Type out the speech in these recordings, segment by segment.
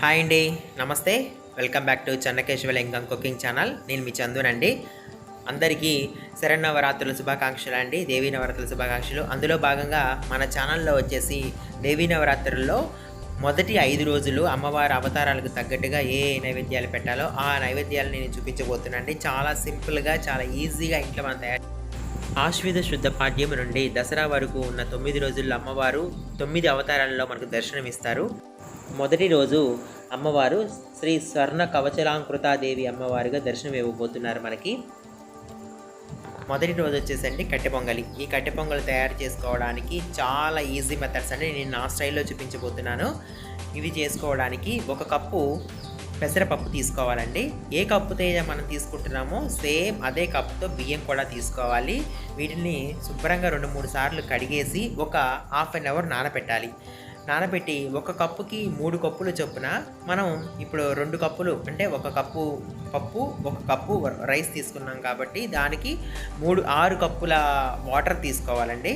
Hi అండి నమస్తే. Welcome back to Chennakeshwara income cooking channel. నేను మీ చందునండి అందరికీ శరణవరాత్రుల శుభాకాంక్షలు అండి దేవీ నవరాత్రుల శుభాకాంక్షలు. అందులో భాగంగా మన ఛానల్లో వచ్చేసి దేవీ నవరాత్రుల్లో మొదటి ఐదు రోజులు అమ్మవారి అవతారాలకు తగ్గట్టుగా ఏ నైవేద్యాలు పెట్టాలో ఆ నైవేద్యాలు నేను చూపించబోతున్నానండి. చాలా సింపుల్గా చాలా ఈజీగా ఇంట్లో మనం తయారు ఆశ్విత శుద్ధ పాడ్యం నుండి దసరా వరకు ఉన్న తొమ్మిది రోజుల్లో అమ్మవారు తొమ్మిది అవతారాలలో మనకు దర్శనమిస్తారు. మొదటి రోజు అమ్మవారు శ్రీ స్వర్ణ కవచలాంకృతాదేవి అమ్మవారిగా దర్శనం ఇవ్వబోతున్నారు మనకి. మొదటి రోజు వచ్చేసండి కట్టె పొంగలి. ఈ కట్టె పొంగలి తయారు చేసుకోవడానికి చాలా ఈజీ మెథడ్స్ అండి నేను నా స్టైల్లో చూపించబోతున్నాను. ఇవి చేసుకోవడానికి ఒక కప్పు పెసరపప్పు తీసుకోవాలండి. ఏ కప్పుతో అయితే మనం తీసుకుంటున్నామో సేమ్ అదే కప్పుతో బియ్యం కూడా తీసుకోవాలి. వీటిని శుభ్రంగా రెండు మూడు సార్లు కడిగేసి ఒక హాఫ్ అన్ అవర్ నానబెట్టాలి. నానబెట్టి ఒక కప్పుకి మూడు కప్పులు చొప్పున మనం ఇప్పుడు రెండు కప్పులు అంటే ఒక కప్పు పప్పు ఒక కప్పు రైస్ తీసుకున్నాం కాబట్టి దానికి మూడు ఆరు కప్పుల వాటర్ తీసుకోవాలండి.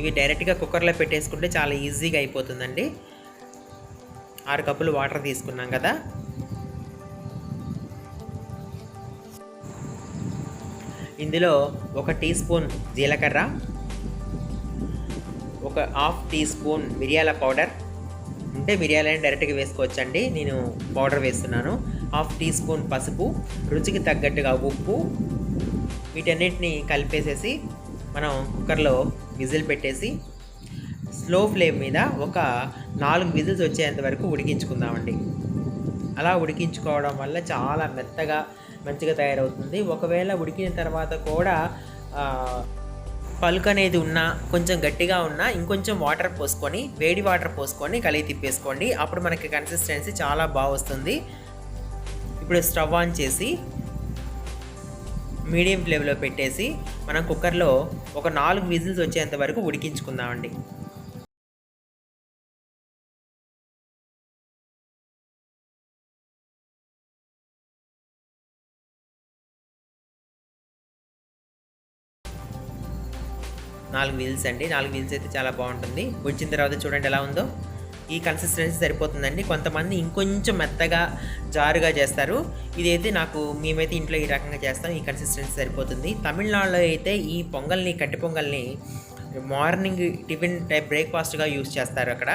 ఇవి డైరెక్ట్గా కుక్కర్లో పెట్టేసుకుంటే చాలా ఈజీగా అయిపోతుందండి. ఆరు కప్పులు వాటర్ తీసుకున్నాం కదా. ఇందులో ఒక టీ స్పూన్ జీలకర్ర ఒక హాఫ్ టీ స్పూన్ మిరియాల పౌడర్. అంటే మిరియాలని డైరెక్ట్గా వేసుకోవచ్చండి నేను పౌడర్ వేస్తున్నాను. హాఫ్ టీ స్పూన్ పసుపు రుచికి తగ్గట్టుగా ఉప్పు. వీటన్నిటిని కలిపేసేసి మనం కుక్కర్లో విజిల్ పెట్టేసి స్లో ఫ్లేమ్ మీద ఒక నాలుగు విజిల్స్ వచ్చేంత వరకు ఉడికించుకుందామండి. అలా ఉడికించుకోవడం వల్ల చాలా మెత్తగా మంచిగా తయారవుతుంది. ఒకవేళ ఉడికిన తర్వాత కూడా పలుకు అనేది ఉన్నా కొంచెం గట్టిగా ఉన్నా ఇంకొంచెం వాటర్ పోసుకొని వేడి వాటర్ పోసుకొని కలిగి తిప్పేసుకోండి. అప్పుడు మనకి కన్సిస్టెన్సీ చాలా బాగా వస్తుంది. ఇప్పుడు స్టవ్ ఆన్ చేసి మీడియం ఫ్లేమ్లో పెట్టేసి మనం కుక్కర్లో ఒక నాలుగు విజిల్స్ వచ్చేంత వరకు ఉడికించుకుందామండి. నాలుగు వీల్స్ అండి. నాలుగు వీల్స్ అయితే చాలా బాగుంటుంది. వచ్చిన తర్వాత చూడండి ఎలా ఉందో. ఈ కన్సిస్టెన్సీ సరిపోతుందండి. కొంతమంది ఇంకొంచెం మెత్తగా జారుగా చేస్తారు. ఇదైతే నాకు మేమైతే ఇంట్లో ఈ రకంగా చేస్తాం. ఈ కన్సిస్టెన్సీ సరిపోతుంది. తమిళనాడులో అయితే ఈ పొంగల్ని కట్టి పొంగల్ని మార్నింగ్ టిఫిన్ టైప్ బ్రేక్ఫాస్ట్గా యూస్ చేస్తారు అక్కడ.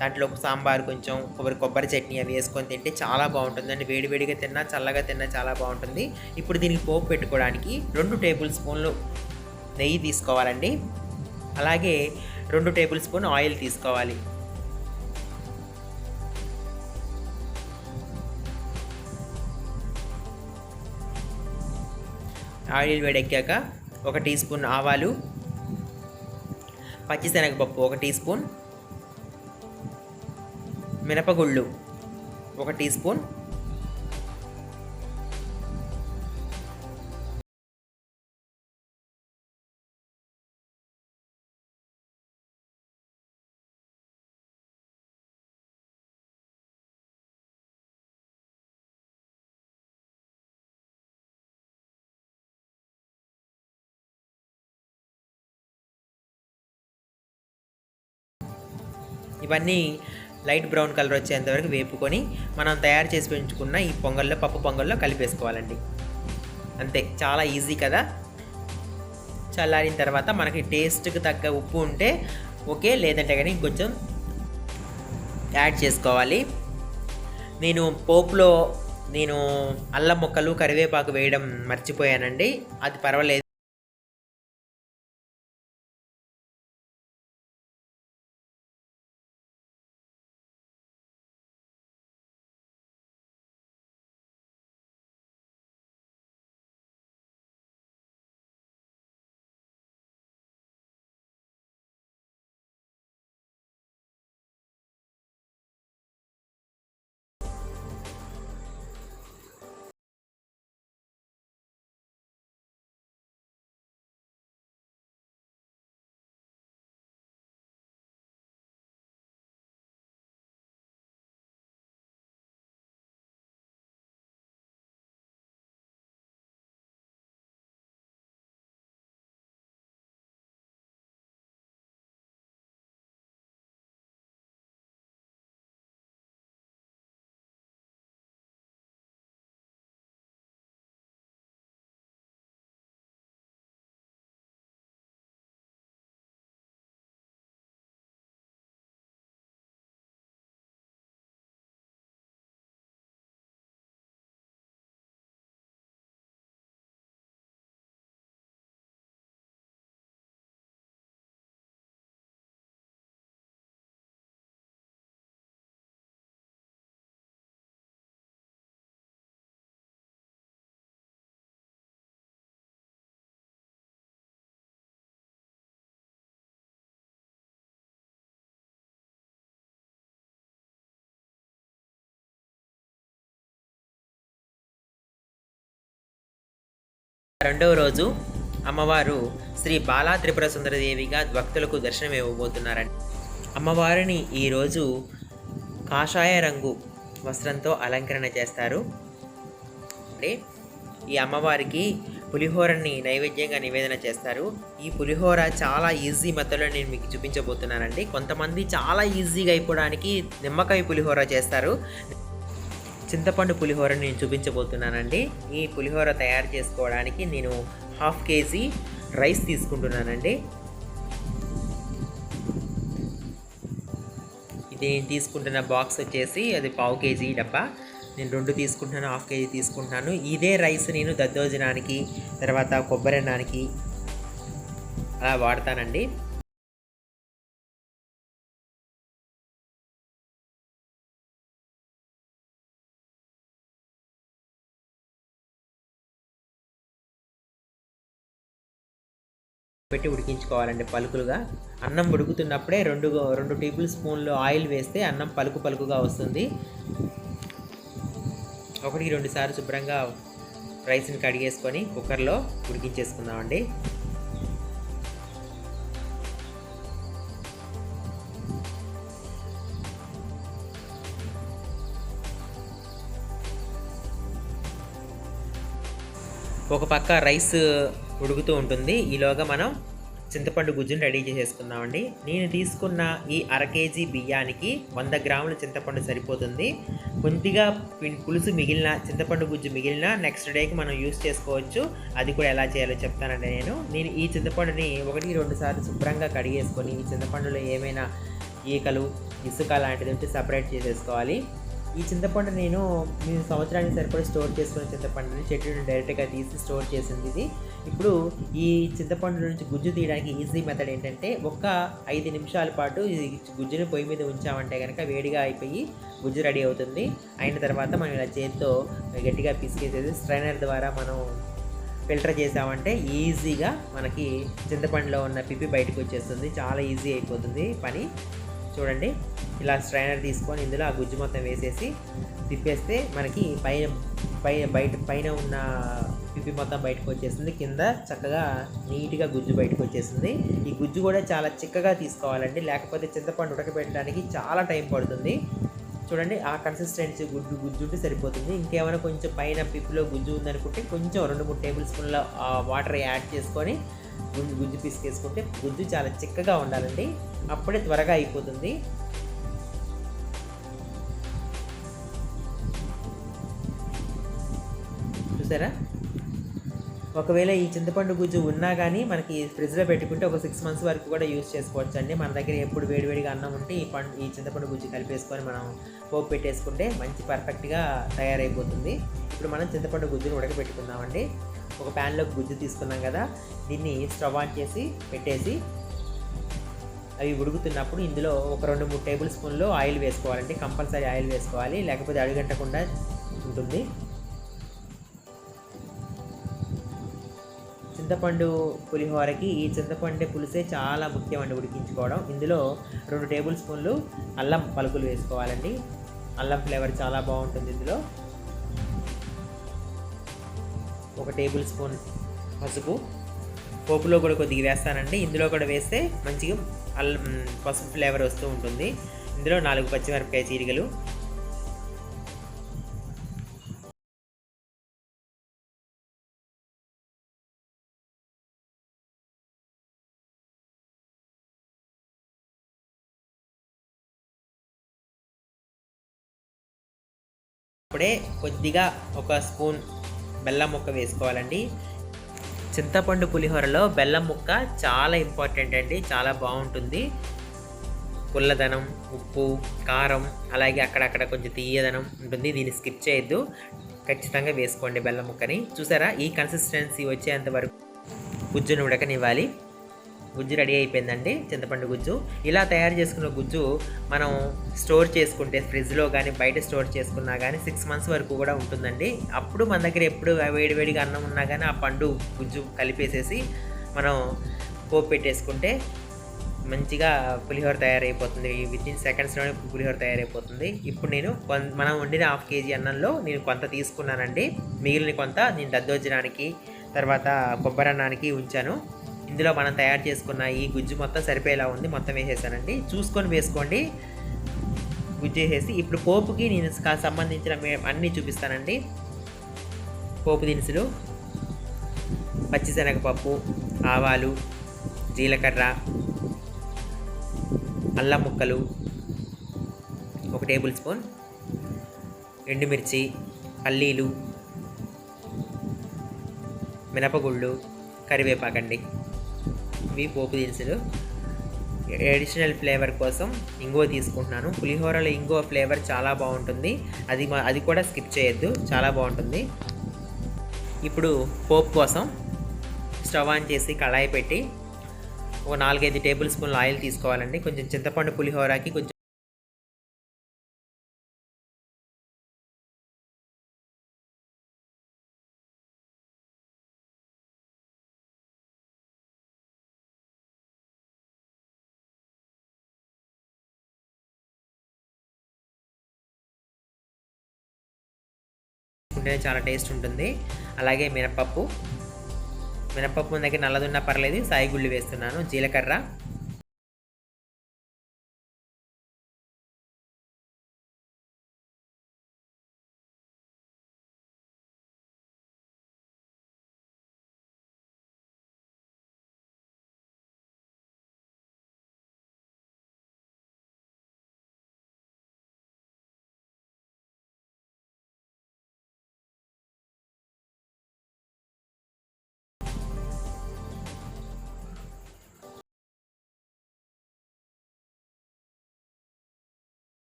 దాంట్లో సాంబార్ కొంచెం కొబ్బరి కొబ్బరి చట్నీ అవి వేసుకొని తింటే చాలా బాగుంటుందండి. వేడివేడిగా తిన్నా చల్లగా తిన్నా చాలా బాగుంటుంది. ఇప్పుడు దీనికి పోపు పెట్టుకోవడానికి రెండు టేబుల్ స్పూన్లు నెయ్యి తీసుకోవాలండి. అలాగే రెండు టేబుల్ స్పూన్ ఆయిల్ తీసుకోవాలి. ఆయిల్ వేడెక్కాక ఒక టీ స్పూన్ ఆవాలు పచ్చిశనగపప్పు ఒక టీ స్పూన్ మినపగుళ్ళు ఒక టీ స్పూన్ ఇవన్నీ లైట్ బ్రౌన్ కలర్ వచ్చేంతవరకు వేపుకొని మనం తయారు చేసి పెంచుకున్న ఈ పొంగల్లో పప్పు పొంగల్లో కలిపేసుకోవాలండి. అంతే చాలా ఈజీ కదా? చల్లారిన తర్వాత మనకి టేస్ట్కి తగ్గ ఉప్పు ఉంటే ఓకే లేదంటే కానీ ఇంకొంచెం యాడ్ చేసుకోవాలి. నేను పోపులో నేను అల్లం ముక్కలు కరివేపాకు వేయడం మర్చిపోయానండి. అది పర్వాలేదు. రెండవ రోజు అమ్మవారు శ్రీ బాలా త్రిపుర సుందరదేవిగా భక్తులకు దర్శనం ఇవ్వబోతున్నారండి. అమ్మవారిని ఈరోజు కాషాయ రంగు వస్త్రంతో అలంకరణ చేస్తారు. అంటే ఈ అమ్మవారికి పులిహోరని నైవేద్యంగా నివేదన చేస్తారు. ఈ పులిహోర చాలా ఈజీ మెథడ్లో నేను మీకు చూపించబోతున్నానండి. కొంతమంది చాలా ఈజీగా అయిపోవడానికి నిమ్మకాయ పులిహోర చేస్తారు. చింతపండు పులిహోర నేను చూపించబోతున్నానండి. ఈ పులిహోర తయారు చేసుకోవడానికి నేను హాఫ్ కేజీ రైస్ తీసుకుంటున్నానండి. ఇది నేను తీసుకుంటున్న బాక్స్ వచ్చేసి అది పావు కేజీ డబ్బా. నేను రెండు తీసుకుంటున్నాను హాఫ్ కేజీ తీసుకుంటున్నాను. ఇదే రైస్ నేను దద్దోజనానికి తర్వాత కొబ్బరి అన్నానికి అలా వాడతానండి. పెట్టి ఉడికించుకోవాలండి పలుకులుగా. అన్నం ఉడుకుతున్నప్పుడే రెండు రెండు టేబుల్ స్పూన్లు ఆయిల్ వేస్తే అన్నం పలుకు పలుకుగా వస్తుంది. ఒకటికి రెండు సార్లు శుభ్రంగా రైస్ని కడిగేసుకొని కుక్కర్లో ఉడికించేసుకుందామండి. ఒక పక్క రైస్ ఉడుకుతూ ఉంటుంది. ఈలోగా మనం చింతపండు గుజ్జుని రెడీ చేసేసుకుందామండి. నేను తీసుకున్న ఈ అర కేజీ బియ్యానికి వంద గ్రాముల చింతపండు సరిపోతుంది. కొద్దిగా పులుసు మిగిలిన చింతపండు గుజ్జు మిగిలిన నెక్స్ట్ డేకి మనం యూస్ చేసుకోవచ్చు. అది కూడా ఎలా చేయాలో చెప్తానండి నేను. నేను ఈ చింతపండుని ఒకటి రెండు సార్లు శుభ్రంగా కడిగేసుకొని ఈ చింతపండులో ఏమైనా ఈకలు ఇసుక లాంటిది ఉంటే సపరేట్ చేసేసుకోవాలి. ఈ చింతపండు నేను మీ సంవత్సరానికి సరిపడా స్టోర్ చేసుకున్న చింతపండుని చెట్టు డైరెక్ట్గా తీసి స్టోర్ చేసింది ఇది. ఇప్పుడు ఈ చింతపండు నుంచి గుజ్జు తీయడానికి ఈజీ మెథడ్ ఏంటంటే ఒక ఐదు నిమిషాల పాటు ఈ గుజ్జుని పొయ్యి మీద ఉంచామంటే కనుక వేడిగా అయిపోయి గుజ్జు రెడీ అవుతుంది. అయిన తర్వాత మనం ఇలా చేతితో గట్టిగా పిసికేసేసి స్ట్రైనర్ ద్వారా మనం ఫిల్టర్ చేసామంటే ఈజీగా మనకి చింతపండులో ఉన్న పిప్పి బయటకు వచ్చేస్తుంది. చాలా ఈజీ అయిపోతుంది పని. చూడండి ఇలా స్ట్రైనర్ తీసుకొని ఇందులో ఆ గుజ్జు మొత్తం వేసేసి తిప్పేస్తే మనకి పైన పైన బయట పైన ఉన్న పిపి మొత్తం బయటకు వచ్చేసింది. కింద చక్కగా నీట్గా గుజ్జు బయటకు వచ్చేసింది. ఈ గుజ్జు కూడా చాలా చిక్కగా తీసుకోవాలండి. లేకపోతే చింతపండు ఉడకబెట్టడానికి చాలా టైం పడుతుంది. చూడండి ఆ కన్సిస్టెన్సీ గుడ్డు గుజ్జు ఉంటే సరిపోతుంది. ఇంకేమైనా కొంచెం పైన పిప్పులో గుజ్జు ఉందనుకుంటే కొంచెం రెండు మూడు టేబుల్ స్పూన్ల వాటర్ యాడ్ చేసుకొని గుజ్జు గుజ్జు పిసికేసుకుంటే గుజ్జు చాలా చిక్కగా ఉండాలండి. అప్పుడే త్వరగా అయిపోతుంది. చూసారా? ఒకవేళ ఈ చింతపండు గుజ్జు ఉన్నా కానీ మనకి ఫ్రిడ్జ్లో పెట్టుకుంటే ఒక సిక్స్ మంత్స్ వరకు కూడా యూస్ చేసుకోవచ్చు అండి. మన దగ్గర ఎప్పుడు వేడివేడిగా అన్నం ఉంటే ఈ పండు ఈ చింతపండు గుజ్జు కలిపేసుకొని మనం పోపు పెట్టేసుకుంటే మంచి పర్ఫెక్ట్గా తయారైపోతుంది. ఇప్పుడు మనం చింతపండు గుజ్జుని ఉడకబెట్టుకుందామండి. ఒక ప్యాన్లో గుజ్జు తీసుకున్నాం కదా దీన్ని స్టవ్ ఆన్ చేసి పెట్టేసి అవి ఉడుకుతున్నప్పుడు ఇందులో ఒక రెండు మూడు టేబుల్ స్పూన్లు ఆయిల్ వేసుకోవాలండి. కంపల్సరీ ఆయిల్ వేసుకోవాలి. లేకపోతే అడుగంటకుండా ఉంటుంది. చింతపండు పులిహోరకి ఈ చింతపండు పులుసే చాలా ముఖ్యమండి ఉడికించుకోవడం. ఇందులో రెండు టేబుల్ స్పూన్లు అల్లం పలుకులు వేసుకోవాలండి. అల్లం ఫ్లేవర్ చాలా బాగుంటుంది ఇందులో. ఒక టేబుల్ స్పూన్ పసుపు. పోపులో కూడా కొద్దిగా వేస్తానండి. ఇందులో కూడా వేస్తే మంచిగా అల్లం పసుపు ఫ్లేవర్ వస్తూ ఉంటుంది. ఇందులో నాలుగు పచ్చిమిరపకాయ చీరికలు అప్పుడే కొద్దిగా ఒక స్పూన్ బెల్లం ముక్క వేసుకోవాలండి. చింతపండు పులిహోరలో బెల్లం ముక్క చాలా ఇంపార్టెంట్ అండి చాలా బాగుంటుంది. పుల్లదనం ఉప్పు కారం అలాగే అక్కడక్కడ కొంచెం తీయదనం ఉంటుంది దీన్ని స్కిప్ చేయొద్దు. ఖచ్చితంగా వేసుకోండి బెల్లం ముక్కని. చూసారా ఈ కన్సిస్టెన్సీ వచ్చేంత వరకు గుజ్జును ఉడకనివ్వాలి గుజ్జు రెడీ అయిపోయిందండి చింతపండు గుజ్జు. ఇలా తయారు చేసుకున్న గుజ్జు మనం స్టోర్ చేసుకుంటే ఫ్రిడ్జ్లో కానీ బయట స్టోర్ చేసుకున్నా కానీ సిక్స్ మంత్స్ వరకు కూడా ఉంటుందండి. అప్పుడు మన దగ్గర ఎప్పుడు వేడివేడిగా అన్నం ఉన్నా కానీ ఆ పండు గుజ్జు కలిపేసేసి మనం పోపు పెట్టేసుకుంటే మంచిగా పులిహోర తయారైపోతుంది. విత్ ఇన్ సెకండ్స్లోనే పులిహోర తయారైపోతుంది. ఇప్పుడు నేను కొన్ మనం వండిన హాఫ్ కేజీ అన్నంలో నేను కొంత తీసుకున్నానండి. మిగిలిన కొంత నేను దద్దోజనానికి తర్వాత కొబ్బరి అన్నానికి ఉంచాను. ఇందులో మనం తయారు చేసుకున్న ఈ గుజ్జు మొత్తం సరిపోయేలా ఉంది. మొత్తం వేసేసానండి. చూసుకొని వేసుకోండి. గుజ్జు వేసేసి ఇప్పుడు పోపుకి నేను కా- సంబంధించిన అన్నీ చూపిస్తానండి. పోపు దినుసులు పచ్చిశనగపప్పు ఆవాలు జీలకర్ర అల్లం ముక్కలు ఒక టేబుల్ స్పూన్ ఎండుమిర్చి పల్లీలు మినపగుళ్ళు కరివేపాకండి. ఇవి పోపు దినుసులు. అడిషనల్ ఫ్లేవర్ కోసం ఇంగువ తీసుకుంటున్నాను. పులిహోరలో ఇంగువ ఫ్లేవర్ చాలా బాగుంటుంది. అది మా- అది కూడా స్కిప్ చేయొద్దు. చాలా బాగుంటుంది. ఇప్పుడు పోపు కోసం స్టవ్ ఆన్ చేసి కళాయి పెట్టి ఒక నాలుగైదు టేబుల్ స్పూన్ల ఆయిల్ తీసుకోవాలండి. కొంచెం చింతపండు పులిహోరకి కొంచెం ఉంటే చాలా టేస్ట్ ఉంటుంది. అలాగే మినపప్పు మినపప్పు దగ్గర నల్లదున్నా పర్లేదు సాయి గుళ్ళు వేస్తున్నాను జీలకర్ర.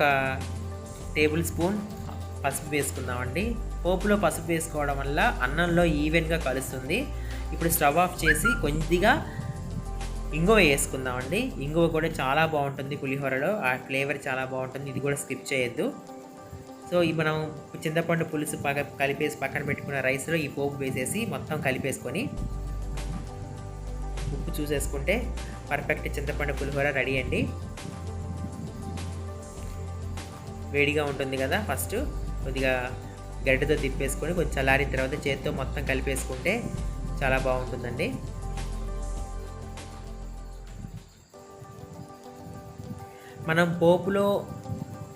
ఒక టేబుల్ స్పూన్ పసుపు వేసుకుందామండి. పోపులో పసుపు వేసుకోవడం వల్ల అన్నంలో ఈవెన్గా కలుస్తుంది. ఇప్పుడు స్టవ్ ఆఫ్ చేసి కొద్దిగా ఇంగువ వేసుకుందామండి. ఇంగువ కూడా చాలా బాగుంటుంది పులిహోరలో. ఆ ఫ్లేవర్ చాలా బాగుంటుంది. ఇది కూడా స్కిప్ చేయొద్దు. సో ఈ మనం చింతపండు పులుసు పక్క కలిపేసి పక్కన పెట్టుకున్న రైస్లో ఈ పోపు వేసేసి మొత్తం కలిపేసుకొని ఉప్పు చూసేసుకుంటే పర్ఫెక్ట్ చింతపండు పులిహోర రెడీ అండి. వేడిగా ఉంటుంది కదా ఫస్ట్ కొద్దిగా గడ్డతో తిప్పేసుకొని కొంచెం చల్లారిన తర్వాత చేత్తో మొత్తం కలిపేసుకుంటే చాలా బాగుంటుందండి. మనం పోపులో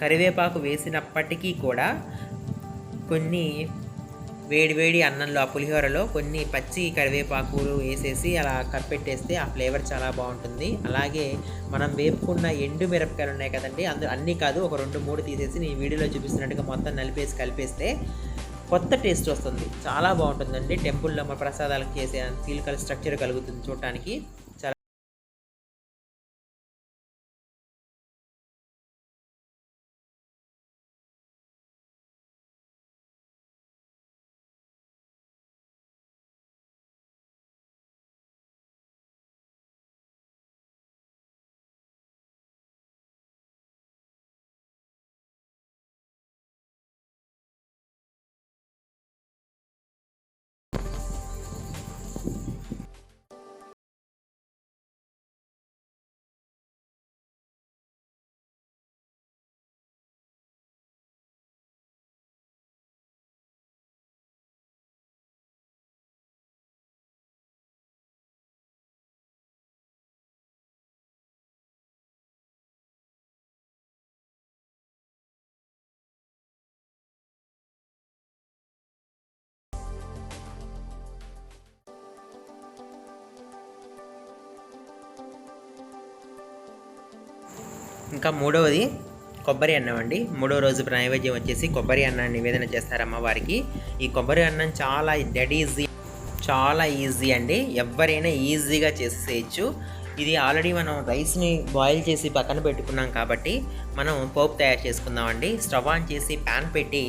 కరివేపాకు వేసినప్పటికీ కూడా కొన్ని వేడి వేడి అన్నంలో ఆ పులిహోరలో కొన్ని పచ్చి కరివేపాకులు వేసేసి అలా కప్పెట్టేస్తే ఆ ఫ్లేవర్ చాలా బాగుంటుంది. అలాగే మనం వేపుకున్న ఎండు మిరపకాయలు ఉన్నాయి కదండి అందు అన్నీ కాదు ఒక రెండు మూడు తీసేసి నేను వీడియోలో చూపిస్తున్నట్టుగా మొత్తం నలిపేసి కలిపేస్తే కొత్త టేస్ట్ వస్తుంది. చాలా బాగుంటుందండి. టెంపుల్లో మన ప్రసాదాలకు చేసే ఫీల్ కల్ స్ట్రక్చర్ కలుగుతుంది చూడటానికి. ఇంకా మూడవది కొబ్బరి అన్నం అండి. మూడో రోజు నైవేద్యం వచ్చేసి కొబ్బరి అన్నాన్ని నివేదన చేస్తారు అమ్మవారికి ఈ కొబ్బరి అన్నం చాలా డెడ్ ఈజీ చాలా ఈజీ అండి. ఎవరైనా ఈజీగా చేసేయచ్చు. ఇది ఆల్రెడీ మనం రైస్ని బాయిల్ చేసి పక్కన పెట్టుకున్నాం కాబట్టి మనం పోపు తయారు చేసుకుందామండి స్టవ్ ఆన్ చేసి ప్యాన్ పెట్టి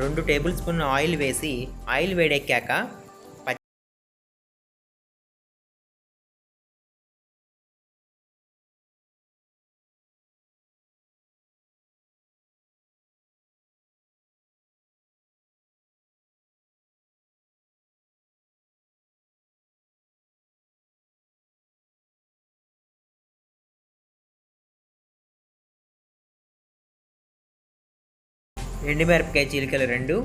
రెండు టేబుల్ స్పూన్ ఆయిల్ వేసి ఆయిల్ వేడెక్కాక ఎండుమిరపకాయ చీలికలు రెండు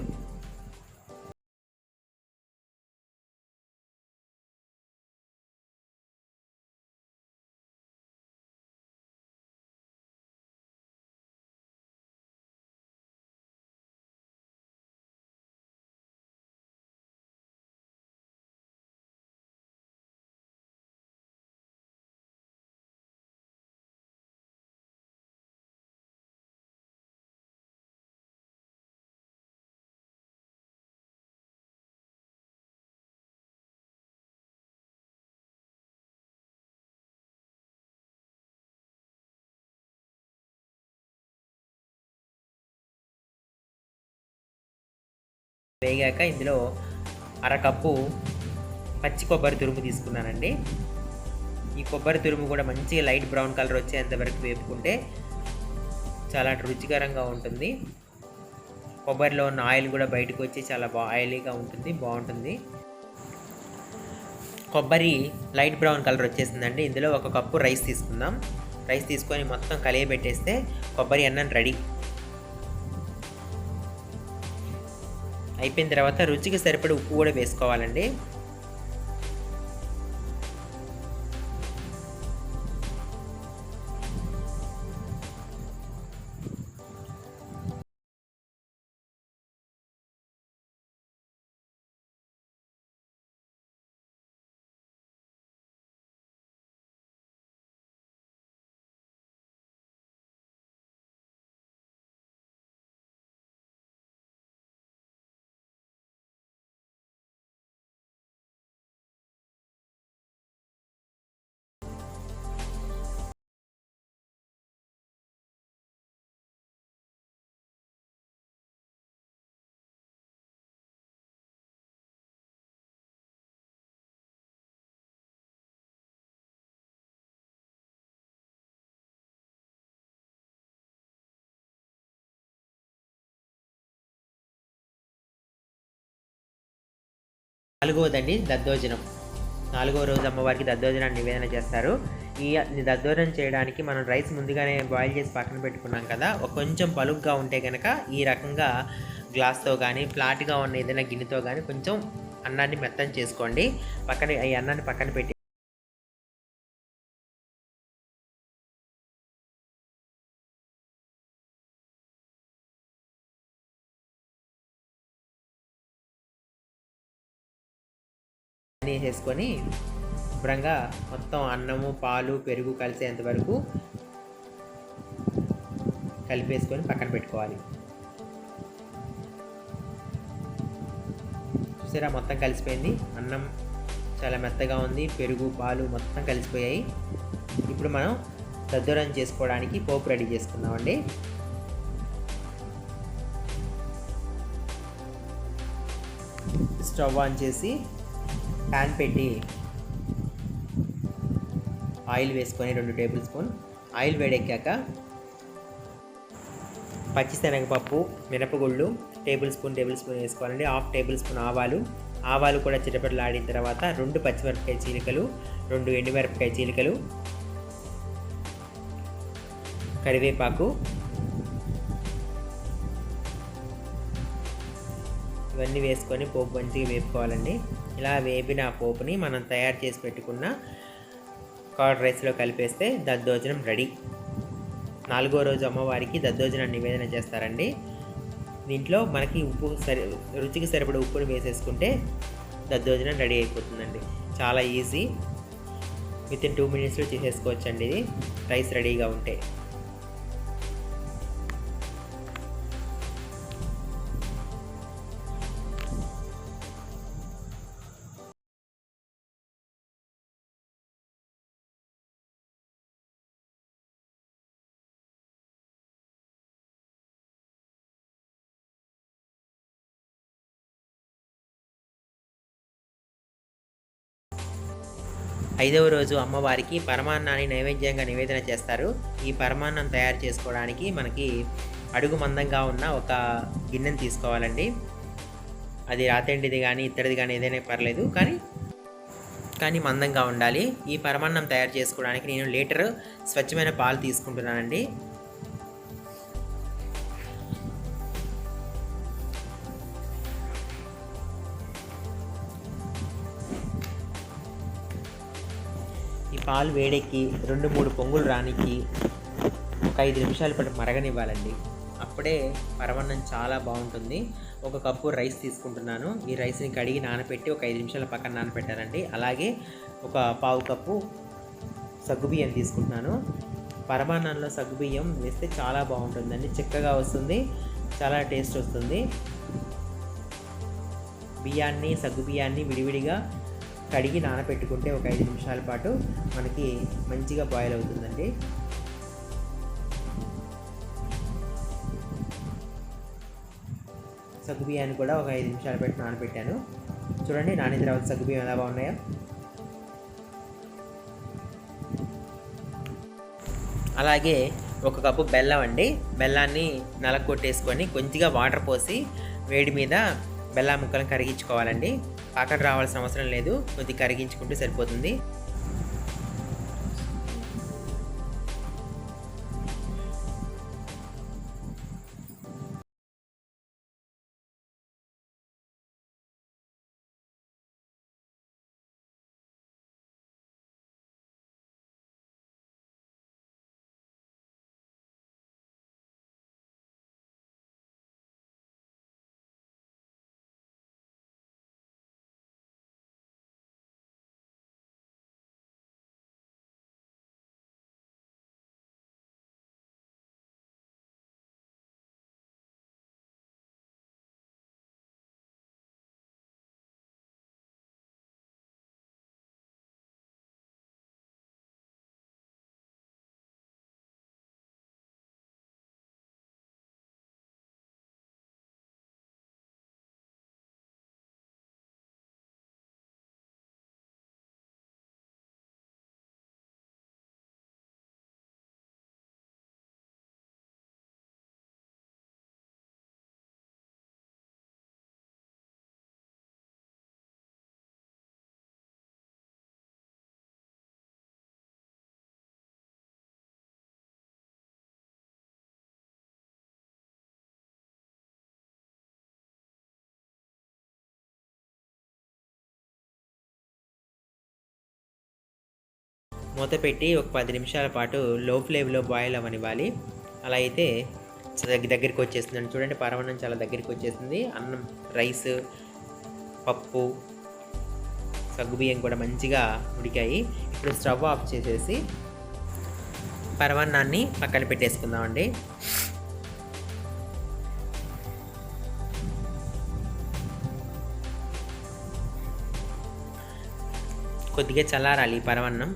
వేగాక ఇందులో అరకప్పు పచ్చి కొబ్బరి తురుము తీసుకున్నానండి. ఈ కొబ్బరి తురుము కూడా మంచిగా లైట్ బ్రౌన్ కలర్ వచ్చేంతవరకు వేపుకుంటే చాలా రుచికరంగా ఉంటుంది. కొబ్బరిలో ఉన్న ఆయిల్ కూడా బయటకు వచ్చి చాలా బా ఆయిలీగా ఉంటుంది బాగుంటుంది. కొబ్బరి లైట్ బ్రౌన్ కలర్ వచ్చేసిందండి. ఇందులో ఒక కప్పు రైస్ తీసుకుందాం. రైస్ తీసుకొని మొత్తం కలియబెట్టేస్తే కొబ్బరి అన్నం రెడీ. అయిపోయిన తర్వాత రుచికి సరిపడి ఉప్పు కూడా వేసుకోవాలండి. నాలుగవదండి దద్దోజనం. నాలుగో రోజు అమ్మవారికి దద్దోజనాన్ని నివేదన చేస్తారు. ఈ దద్దోజనం చేయడానికి మనం రైస్ ముందుగానే బాయిల్ చేసి పక్కన పెట్టుకున్నాం కదా ఒక కొంచెం పలుగ్గా ఉంటే కనుక ఈ రకంగా గ్లాస్తో కానీ ఫ్లాట్గా ఉన్న ఏదైనా గిన్నెతో కానీ కొంచెం అన్నాన్ని మెత్తం చేసుకోండి. పక్కన ఈ అన్నాన్ని పక్కన పెట్టి వేసేసుకొని శుభ్రంగా మొత్తం అన్నము పాలు పెరుగు కలిసేంత వరకు కలిపేసుకొని పక్కన పెట్టుకోవాలి. చూసారా? మొత్తం కలిసిపోయింది. అన్నం చాలా మెత్తగా ఉంది. పెరుగు పాలు మొత్తం కలిసిపోయాయి. ఇప్పుడు మనం దద్దరం చేసుకోవడానికి పోపు రెడీ చేసుకుందామండి. స్టవ్ ఆన్ చేసి ప్యాన్ పెట్టి ఆయిల్ వేసుకొని రెండు టేబుల్ స్పూన్ ఆయిల్ వేడెక్కాక పచ్చిశనగపప్పు మినపగుళ్ళు టేబుల్ స్పూన్ టేబుల్ స్పూన్ వేసుకోవాలండి. హాఫ్ టేబుల్ స్పూన్ ఆవాలు. ఆవాలు కూడా చిటపటలాడిన తర్వాత రెండు పచ్చిమిరపకాయ చీలికలు రెండు ఎండుమిరపకాయ చీలికలు కరివేపాకు. ఇవన్నీ వేసుకొని పోపు మంచిగా వేపుకోవాలండి. ఇలా వేపిన పోపుని మనం తయారు చేసి పెట్టుకున్న కర్డ్ రైస్లో కలిపేస్తే దద్దోజనం రెడీ. నాలుగో రోజు అమ్మవారికి దద్దోజనం నివేదన చేస్తారండి. దీంట్లో మనకి ఉప్పు సరి రుచికి సరిపడే ఉప్పుని వేసేసుకుంటే దద్దోజనం రెడీ అయిపోతుందండి. చాలా ఈజీ. విత్ ఇన్ టూ మినిట్స్లో చేసేసుకోవచ్చండి ఇది. రైస్ రెడీగా ఉంటే. ఐదవ రోజు అమ్మవారికి పరమాన్నాన్ని నైవేద్యంగా నివేదన చేస్తారు. ఈ పరమాన్నం తయారు చేసుకోవడానికి మనకి అడుగు మందంగా ఉన్న ఒక గిన్నెను తీసుకోవాలండి. అది రాతెండిది కానీ ఇత్తడిది కానీ ఏదైనా పర్లేదు. కానీ కానీ మందంగా ఉండాలి. ఈ పరమాన్నం తయారు చేసుకోవడానికి నేను లీటరు స్వచ్ఛమైన పాలు తీసుకుంటున్నానండి. పాలు వేడెక్కి రెండు మూడు పొంగులు రానికి ఒక ఐదు నిమిషాల పాటు మరగనివ్వాలండి. అప్పుడే పరమాన్నం చాలా బాగుంటుంది. ఒక కప్పు రైస్ తీసుకుంటున్నాను. ఈ రైస్ని కడిగి నానబెట్టి ఒక ఐదు నిమిషాల పక్కన నానబెట్టానండి అలాగే ఒక పావు కప్పు సగ్గుబియ్యం తీసుకుంటున్నాను. పరమాన్నంలో సగ్గుబియ్యం వేస్తే చాలా బాగుంటుందండి. చిక్కగా వస్తుంది. చాలా టేస్ట్ వస్తుంది. బియ్యాన్ని సగ్గుబియ్యాన్ని విడివిడిగా కడిగి నానబెట్టుకుంటే ఒక ఐదు నిమిషాల పాటు మనకి మంచిగా బాయిల్ అవుతుందండి. సగ్గు బియ్యాన్ని కూడా ఒక ఐదు నిమిషాలు పెట్టి నానబెట్టాను చూడండి నానిన తర్వాత సగ్గు బియ్యం ఎలా బాగున్నాయో. అలాగే ఒక కప్పు బెల్లం అండి. బెల్లాన్ని నలకొట్టేసుకొని కొద్దిగా వాటర్ పోసి వేడి మీద బెల్లం ముక్కలను కరిగించుకోవాలండి. పాకకు రావాల్సిన అవసరం లేదు. కొద్దిగా కరిగించుకుంటే సరిపోతుంది. మూత పెట్టి ఒక పది నిమిషాల పాటు లో ఫ్లేమ్లో బాయిల్ అవ్వనివ్వాలి. అలా అయితే దగ్గరికి వచ్చేస్తుందండి. చూడండి పరమాన్నం చాలా దగ్గరికి వచ్చేసింది. అన్నం రైస్ పప్పు సగ్గుబియ్యం కూడా మంచిగా ఉడికాయి. ఇప్పుడు స్టవ్ ఆఫ్ చేసేసి పరమాన్నాన్ని పక్కన పెట్టేసుకుందామండి. కొద్దిగా చల్లారాలి ఈ పరమాన్నం.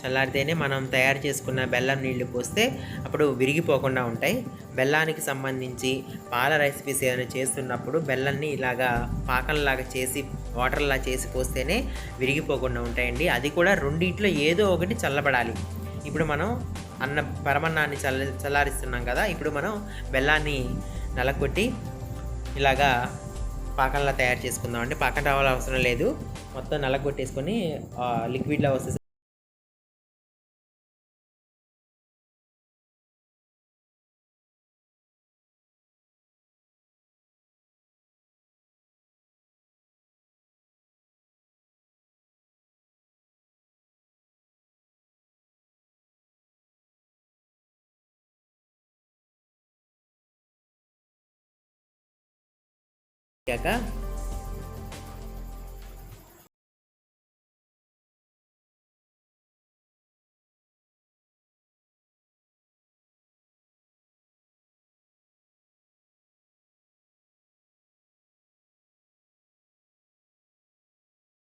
చల్లారితేనే మనం తయారు చేసుకున్న బెల్లం నీళ్ళు పోస్తే అప్పుడు విరిగిపోకుండా ఉంటాయి. బెల్లానికి సంబంధించి పాల రెసిపీస్ ఏదైనా చేస్తున్నప్పుడు బెల్లాన్ని ఇలాగా పాకంలాగా చేసి వాటర్లా చేసి పోస్తేనే విరిగిపోకుండా ఉంటాయండి. అది కూడా రెండిట్లో ఏదో ఒకటి చల్లబడాలి. ఇప్పుడు మనం అన్న పరమన్నాన్ని చల్ల చల్లారిస్తున్నాం కదా ఇప్పుడు మనం బెల్లాన్ని నలకొట్టి ఇలాగా పాకంలా తయారు చేసుకుందాం అండి పాకం రావాల్సిన అవసరం లేదు. మొత్తం నలగొట్టేసుకొని లిక్విడ్లో వస్తే వచ్చాక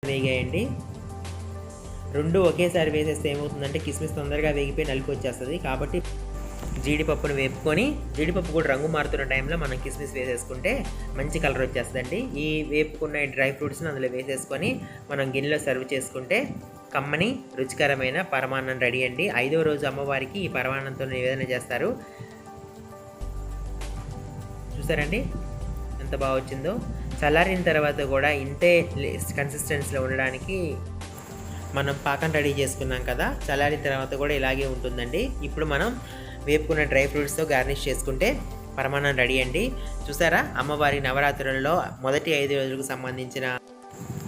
వేగాయండి. రెండు ఒకేసారి వేసేస్తే ఏమవుతుందంటే కిస్మిస్ తొందరగా వేగిపోయి నలిపి వచ్చేస్తుంది కాబట్టి జీడిపప్పును వేపుకొని జీడిపప్పు కూడా రంగు మారుతున్న టైంలో మనం కిస్మిస్ వేసేసుకుంటే మంచి కలర్ వచ్చేస్తుందండి. ఈ వేపుకున్న డ్రై ఫ్రూట్స్ని అందులో వేసేసుకొని మనం గిన్నెలో సర్వ్ చేసుకుంటే కమ్మని రుచికరమైన పరమాన్నం రెడీ అండి. ఐదవ రోజు అమ్మవారికి ఈ పరమాన్నంతో నివేదన చేస్తారు. చూసారండి? ఎంత బాగా వచ్చిందో. చల్లారిన తర్వాత కూడా ఇంతే కన్సిస్టెన్సీలో ఉండడానికి మనం పాకం రెడీ చేసుకున్నాం కదా. చల్లారిన తర్వాత కూడా ఇలాగే ఉంటుందండి. ఇప్పుడు మనం వేపుకున్న డ్రై ఫ్రూట్స్తో గార్నిష్ చేసుకుంటే పరమాన్నం రెడీ అండి. చూసారా? అమ్మవారి నవరాత్రులలో మొదటి ఐదు రోజులకు సంబంధించిన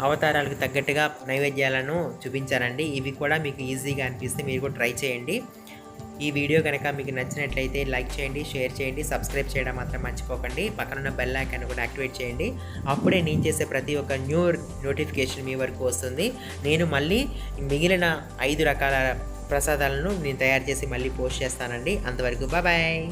అవతారాలకు తగ్గట్టుగా నైవేద్యాలను చూపించానండి ఇవి కూడా మీకు ఈజీగా అనిపిస్తే మీరు కూడా ట్రై చేయండి. ఈ వీడియో కనుక మీకు నచ్చినట్లయితే లైక్ చేయండి షేర్ చేయండి సబ్స్క్రైబ్ చేయడం మాత్రం మర్చిపోకండి. పక్కనున్న బెల్ ఐకాన్ కూడా యాక్టివేట్ చేయండి. అప్పుడే నేను చేసే ప్రతి ఒక్క న్యూ నోటిఫికేషన్ మీ వరకు వస్తుంది. నేను మళ్ళీ మిగిలిన ఐదు రకాల ప్రసాదాలను నేను తయారు చేసి మళ్ళీ పోస్ట్ చేస్తానండి. అంతవరకు బాయ్.